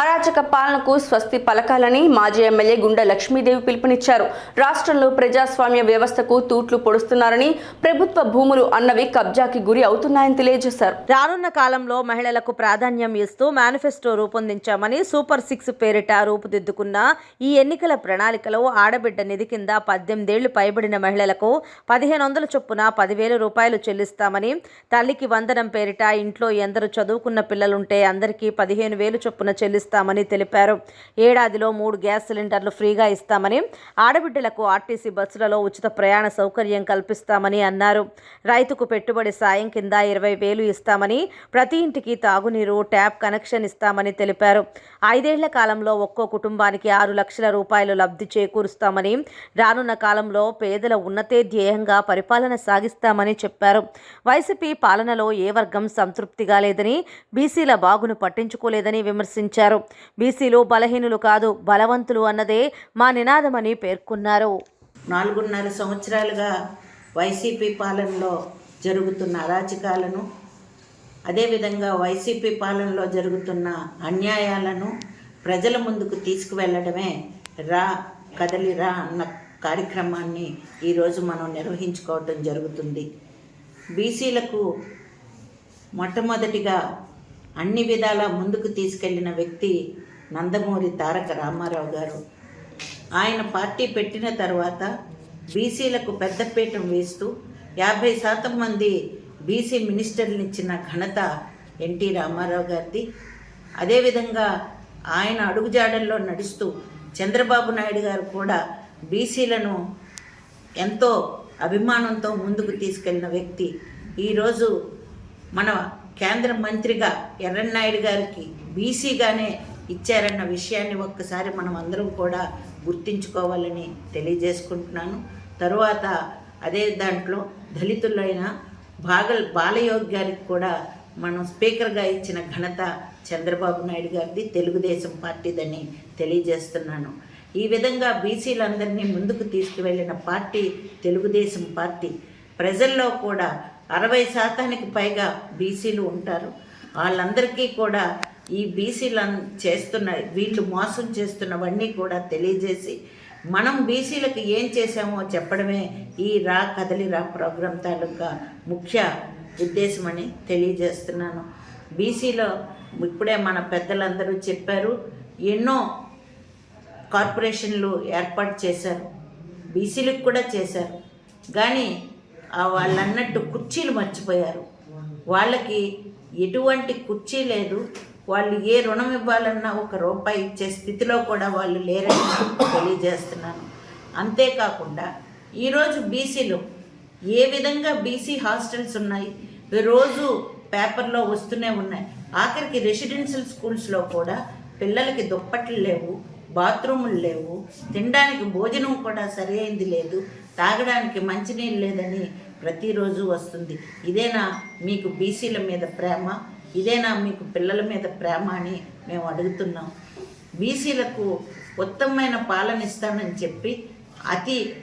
అరాచక పాలనకు స్వస్తి పలకాలని మాజీ ఎమ్మెల్యే గుండె లక్ష్మీదేవి పిలుపునిచ్చారు. రాష్ట్రంలో ప్రజాస్వామ్య వ్యవస్థకు తూట్లు పొడుస్తున్నారని ప్రభుత్వ భూములు అన్నవి కబ్జాకి గురి అవుతున్నాయని తెలియజేశారు. రానున్న కాలంలో మహిళలకు ప్రాధాన్యం ఇస్తూ మేనిఫెస్టో రూపొందించామని సూపర్ సిక్స్ పేరిట రూపుదిద్దుకున్న ఈ ఎన్నికల ప్రణాళికలో ఆడబిడ్డ నిధి కింద పద్దెనిమిదేళ్ళు పైబడిన మహిళలకు పదిహేను వందల చొప్పున పదివేల రూపాయలు చెల్లిస్తామని తల్లికి వందనం పేరిట ఇంట్లో ఎందరు చదువుకున్న పిల్లలుంటే అందరికీ పదిహేను వేలు చొప్పున చెల్లిస్తామని తెలిపారు. ఏడాదిలో మూడు గ్యాస్ సిలిండర్లు ఫ్రీగా ఇస్తామని ఆడబిడ్డలకు ఆర్టీసీ బస్సులలో ఉచిత ప్రయాణ సౌకర్యం కల్పిస్తామని అన్నారు. రైతుకు పెట్టుబడి సాయం కింద ఇరవై వేలు ఇస్తామని ప్రతి ఇంటికి తాగునీరు ట్యాప్ కనెక్షన్ ఇస్తామని తెలిపారు. ఐదేళ్ళ కాలంలో ఒక్కో కుటుంబానికి ఆరు లక్షల రూపాయలు లబ్ధి చేకూరుస్తామని రానున్న కాలంలో పేదల ఉన్నతే ధ్యేయంగా పరిపాలన సాగిస్తామని చెప్పారు. వైసీపీ పాలనలో ఏ వర్గం సంతృప్తిగా లేదని బీసీల బాగును పట్టించుకోలేదని విమర్శించారు. బీసీలు బలహీనులు కాదు బలవంతులు అన్నదే మా నినాదమని పేర్కొన్నారు. నాలుగున్నర సంవత్సరాలుగా వైసీపీ పాలనలో జరుగుతున్న అరాచకాలను అదేవిధంగా వైసీపీ పాలనలో జరుగుతున్న అన్యాయాలను ప్రజల ముందుకు తీసుకువెళ్ళడమే రా కదలి రా అన్న కార్యక్రమాన్ని ఈరోజు మనం నిర్వహించుకోవటం జరుగుతుంది. బీసీలకు మొట్టమొదటిగా అన్ని విధాలా ముందుకు తీసుకెళ్ళిన వ్యక్తి నందమూరి తారక రామారావు గారు. ఆయన పార్టీ పెట్టిన తర్వాత బీసీలకు పెద్దపీఠం వేస్తూ యాభై శాతం మంది బీసీ మినిస్టర్లు ఇచ్చిన ఘనత ఎన్టీ రామారావు గారిది. అదేవిధంగా ఆయన అడుగుజాడల్లో నడుస్తూ చంద్రబాబు నాయుడు గారు కూడా బీసీలను ఎంతో అభిమానంతో ముందుకు తీసుకెళ్ళిన వ్యక్తి. ఈరోజు మన కేంద్ర మంత్రిగా ఎర్రన్నాయుడు గారికి బీసీగానే ఇచ్చారన్న విషయాన్ని ఒక్కసారి మనం అందరం కూడా గుర్తించుకోవాలని తెలియజేసుకుంటున్నాను. తరువాత అదే దాంట్లో దళితులైన బాగల్ బాలయోగ్ గారికి కూడా మనం స్పీకర్గా ఇచ్చిన ఘనత చంద్రబాబు నాయుడు గారిది తెలుగుదేశం పార్టీదని తెలియజేస్తున్నాను. ఈ విధంగా బీసీలందరినీ ముందుకు తీసుకువెళ్ళిన పార్టీ తెలుగుదేశం పార్టీ. ప్రజల్లో కూడా అరవై శాతానికి పైగా బీసీలు ఉంటారు. వాళ్ళందరికీ కూడా ఈ బీసీలు చేస్తున్న వీళ్ళు మోసం చేస్తున్నవన్నీ కూడా తెలియజేసి మనం బీసీలకు ఏం చేశామో చెప్పడమే ఈ రా కదలి రా ప్రోగ్రాం తాలూకా ముఖ్య ఉద్దేశమని తెలియజేస్తున్నాను. బీసీలో ఇప్పుడే మన పెద్దలందరూ చెప్పారు ఎన్నో కార్పొరేషన్లు ఏర్పాటు చేశారు బీసీలకు కూడా చేశారు. కానీ వాళ్ళు అన్నట్టు కుర్చీలు మర్చిపోయారు. వాళ్ళకి ఎటువంటి కుర్చీ లేదు. వాళ్ళు ఏ రుణం ఇవ్వాలన్నా ఒక రూపాయి ఇచ్చే స్థితిలో కూడా వాళ్ళు లేరని తెలియజేస్తున్నాను. అంతేకాకుండా ఈరోజు బీసీలు ఏ విధంగా బీసీ హాస్టల్స్ ఉన్నాయి? రోజు పేపర్లో వస్తూనే ఉన్నాయి. ఆఖరికి రెసిడెన్షియల్ స్కూల్స్లో కూడా పిల్లలకి దుప్పట్లు లేవు బాత్రూములు లేవు తినడానికి భోజనం కూడా సరి అయింది లేదు. తాగడానికి మంచినీళ్ళు లేదని ప్రతిరోజు వస్తుంది. ఇదేనా మీకు బీసీల మీద ప్రేమ? ఇదేనా మీకు పిల్లల మీద ప్రేమ అని మేము అడుగుతున్నాం. బీసీలకు ఉత్తమమైన పాలన ఇస్తానని చెప్పి అతి